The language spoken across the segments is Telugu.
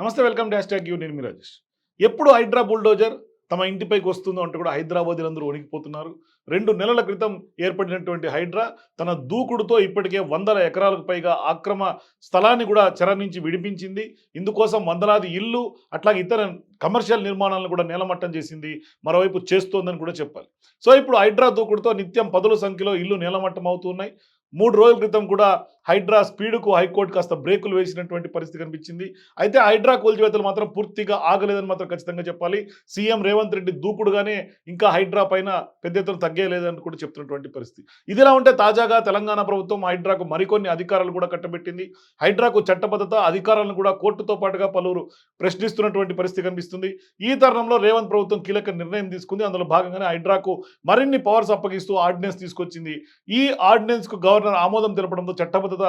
నమస్తే వెల్కమ్ డాష్ ట్యాగ్ యూ నేను మీ రాజేష్. ఎప్పుడు హైడ్రా బుల్డోజర్ తమ ఇంటిపైకి వస్తుందో అంటే కూడా హైదరాబాదీలందరూ వణికిపోతున్నారు. రెండు నెలల క్రితం ఏర్పడినటువంటి హైడ్రా తన దూకుడుతో ఇప్పటికే వందల ఎకరాలకు పైగా ఆక్రమ స్థలాన్ని కూడా చెర నుంచి విడిపించింది. ఇందుకోసం వందలాది ఇల్లు అట్లాగే ఇతర కమర్షియల్ నిర్మాణాలను కూడా నేలమట్టం చేసింది. మరోవైపు చేస్తోందని కూడా చెప్పాలి. సో ఇప్పుడు హైడ్రా దూకుడుతో నిత్యం పదుల సంఖ్యలో ఇల్లు నేలమట్టం అవుతున్నాయి మూడు రోజుల క్రితం కూడా హైడ్రా స్పీడ్కు హైకోర్టు కాస్త బ్రేకులు వేసినటువంటి పరిస్థితి కనిపించింది. అయితే హైడ్రా కూల్చివేతలు మాత్రం పూర్తిగా ఆగలేదని మాత్రం ఖచ్చితంగా చెప్పాలి. సీఎం రేవంత్ రెడ్డి దూకుడుగానే ఇంకా హైడ్రా పైన పెద్ద ఎత్తున తగ్గేయలేదని కూడా చెప్తున్నటువంటి పరిస్థితి. ఇదిలా ఉంటే తాజాగా తెలంగాణ ప్రభుత్వం హైడ్రాకు మరికొన్ని అధికారాలు కూడా కట్టబెట్టింది. హైడ్రాకు చట్టబద్ధత అధికారాలను కూడా కోర్టుతో పాటుగా పలువురు ప్రశ్నిస్తున్నటువంటి పరిస్థితి కనిపిస్తుంది. ఈ తరుణంలో రేవంత్ ప్రభుత్వం కీలక నిర్ణయం తీసుకుంది. అందులో భాగంగానే హైడ్రాకు మరిన్ని పవర్స్ అప్పగిస్తూ ఆర్డినెన్స్ తీసుకొచ్చింది. ఈ ఆర్డినెన్స్కు గవర్నర్ ఆమోదం తెలపడంతో చట్టబద్ధత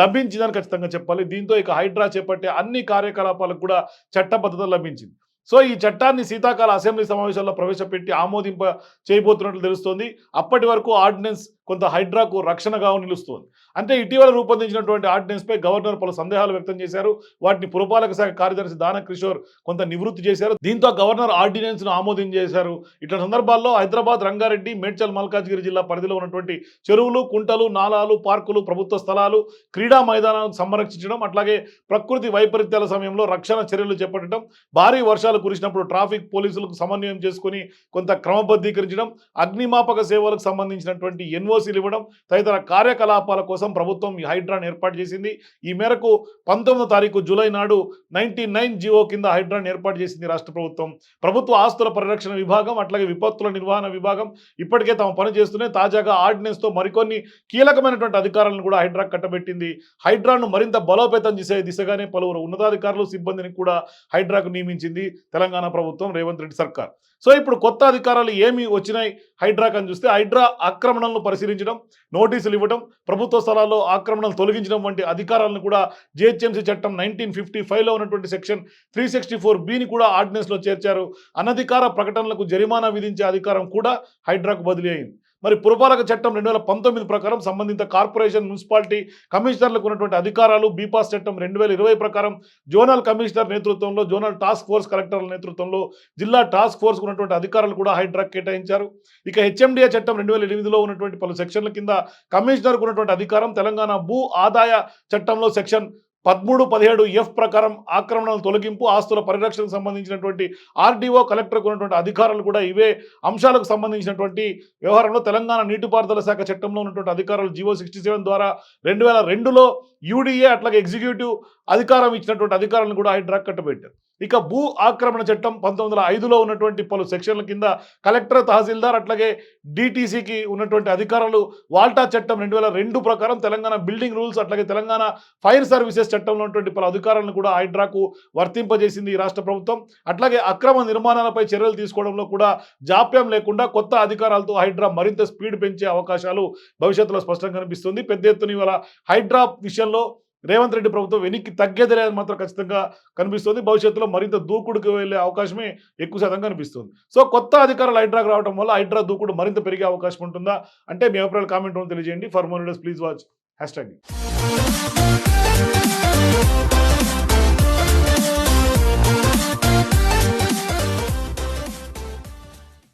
లభించిందని ఖచ్చితంగా చెప్పాలి. దీంతో ఇక హైడ్రా చేపట్టే అన్ని కార్యకలాపాలకు కూడా చట్టబద్ధత లభించింది. సో ఈ చట్టాన్ని శీతాకాల అసెంబ్లీ సమావేశాల్లో ప్రవేశపెట్టి ఆమోదింప చేయబోతున్నట్లు తెలుస్తోంది. అప్పటి వరకు ఆర్డినెన్స్ కొంత హైడ్రాకు రక్షణగా నిలుస్తుంది. అంటే ఇటీవల రూపొందించినటువంటి ఆర్డినెన్స్పై గవర్నర్ పలు సందేహాలు వ్యక్తం చేశారు. వాటిని పురపాలక శాఖ కార్యదర్శి దాన కిషోర్ కొంత నివృత్తి చేశారు. దీంతో గవర్నర్ ఆర్డినెన్స్ను ఆమోదం చేశారు ఇట్లా సందర్భాల్లో హైదరాబాద్ రంగారెడ్డి మేడ్చల్ మల్కాజ్గిరి జిల్లా పరిధిలో ఉన్నటువంటి చెరువులు కుంటలు నాలాలు పార్కులు ప్రభుత్వ స్థలాలు క్రీడా మైదానాలను సంరక్షించడం అట్లాగే ప్రకృతి వైపరీత్యాల సమయంలో రక్షణ చర్యలు చేపట్టడం భారీ వర్షాలు కురిసినప్పుడు ట్రాఫిక్ పోలీసులకు సమన్వయం చేసుకుని కొంత క్రమబద్ధీకరించడం అగ్నిమాపక సేవలకు సంబంధించినటువంటి ఎన్ఓసీలు ఇవ్వడం తదితర కార్యకలాపాల కోసం ప్రభుత్వం ఈ హైడ్రాన్ ఏర్పాటు చేసింది. ఈ మేరకు పంతొమ్మిదో తారీఖు జూలై నాడు నైన్టీ నైన్ జీవో కింద హైడ్రాన్ ఏర్పాటు చేసింది రాష్ట్ర ప్రభుత్వం. ప్రభుత్వ ఆస్తుల పరిరక్షణ విభాగం అట్లాగే విపత్తుల నిర్వహణ విభాగం ఇప్పటికే తమ పని చేస్తూనే తాజాగా ఆర్డినెన్స్తో మరికొన్ని కీలకమైనటువంటి అధికారాలను కూడా హైడ్రా కట్టబెట్టింది. హైడ్రాను మరింత బలోపేతం చేసే దిశగానే పలువురు ఉన్నతాధికారులు సిబ్బందిని కూడా హైడ్రాకు నియమించింది తెలంగాణ ప్రభుత్వం రేవంత్ రెడ్డి సర్కార్. సో ఇప్పుడు కొత్త అధికారాలు ఏమి వచ్చినాయి? హైడ్రాక్ అని చూస్తే హైడ్రా ఆక్రమణలను పరిశీలించడం నోటీసులు ఇవ్వడం ప్రభుత్వ స్థలాల్లో ఆక్రమణలు తొలగించడం వంటి అధికారాలను కూడా జిహెచ్ఎంసీ చట్టం నైన్టీన్ ఫిఫ్టీ ఫైవ్లో ఉన్నటువంటి సెక్షన్ త్రీ సిక్స్టీ ఫోర్ బిని కూడా ఆర్డినెన్స్లో చేర్చారు. అనధికార ప్రకటనలకు జరిమానా విధించే అధికారం కూడా హైడ్రాకు బదిలీ అయింది. మరి పురపాలక చట్టం రెండు వేల పంతొమ్మిది ప్రకారం సంబంధిత కార్పొరేషన్ మున్సిపాలిటీ కమిషనర్లకు ఉన్నటువంటి అధికారాలు బీపాస్ చట్టం రెండు వేల ఇరవై ప్రకారం జోనల్ కమిషనర్ నేతృత్వంలో జోనల్ టాస్క్ ఫోర్స్ కలెక్టర్ల నేతృత్వంలో జిల్లా టాస్క్ ఫోర్స్ ఉన్నటువంటి అధికారులు కూడా హైడ్రాక్ కేటాయించారు. ఇక హెచ్ఎండిఏ చట్టం రెండు వేల ఎనిమిదిలో ఉన్నటువంటి పలు సెక్షన్ల కింద కమిషనర్కు ఉన్నటువంటి అధికారం తెలంగాణ భూ ఆదాయ చట్టంలో సెక్షన్ పదమూడు పదిహేడు ఎఫ్ ప్రకారం ఆక్రమణల తొలగింపు ఆస్తుల పరిరక్షణకు సంబంధించినటువంటి ఆర్డీఓ కలెక్టర్కు ఉన్నటువంటి అధికారాలు కూడా ఇవే అంశాలకు సంబంధించినటువంటి వ్యవహారంలో తెలంగాణ నీటిపారుదల శాఖ చట్టంలో ఉన్నటువంటి అధికారాలు జీవో సిక్స్టీ ద్వారా రెండు వేల రెండులో యూడీఏ అట్లాగే ఎగ్జిక్యూటివ్ అధికారం ఇచ్చినటువంటి అధికారాలను కూడా హైడ్రాక్ కట్టబెట్టారు. ఇక భూ ఆక్రమణ చట్టం పంతొమ్మిది వందల ఐదులో ఉన్నటువంటి పలు సెక్షన్ల కింద కలెక్టర్ తహసీల్దార్ అట్లాగే డిటీసీకి ఉన్నటువంటి అధికారాలు వాల్టా చట్టం రెండు వేల రెండు ప్రకారం తెలంగాణ బిల్డింగ్ రూల్స్ అట్లాగే తెలంగాణ ఫైర్ సర్వీసెస్ చట్టంలో ఉన్నటువంటి పలు అధికారాలను కూడా హైడ్రాకు వర్తింపజేసింది ఈ రాష్ట్ర ప్రభుత్వం. అట్లాగే అక్రమ నిర్మాణాలపై చర్యలు తీసుకోవడంలో కూడా జాప్యం లేకుండా కొత్త అధికారాలతో హైడ్రా మరింత స్పీడ్ పెంచే అవకాశాలు భవిష్యత్తులో స్పష్టంగా కనిపిస్తుంది. పెద్ద ఎత్తున ఇవాళ హైడ్రా విషయంలో రేవంత్ రెడ్డి ప్రభుత్వం వెనక్కి తగ్గేది లేదని మాత్రం ఖచ్చితంగా కనిపిస్తుంది. భవిష్యత్తులో మరింత దూకుడుకు వెళ్ళే అవకాశమే ఎక్కువ శాతం కనిపిస్తుంది. సో కొత్త అధికారులు హైడ్రాకు రావడం వల్ల హైడ్రా దూకుడు మరింత పెరిగే అవకాశం ఉంటుందా? అంటే మీ అభిప్రాయాలు కామెంట్ తెలియజేయండి. For more please watch. Hashtag.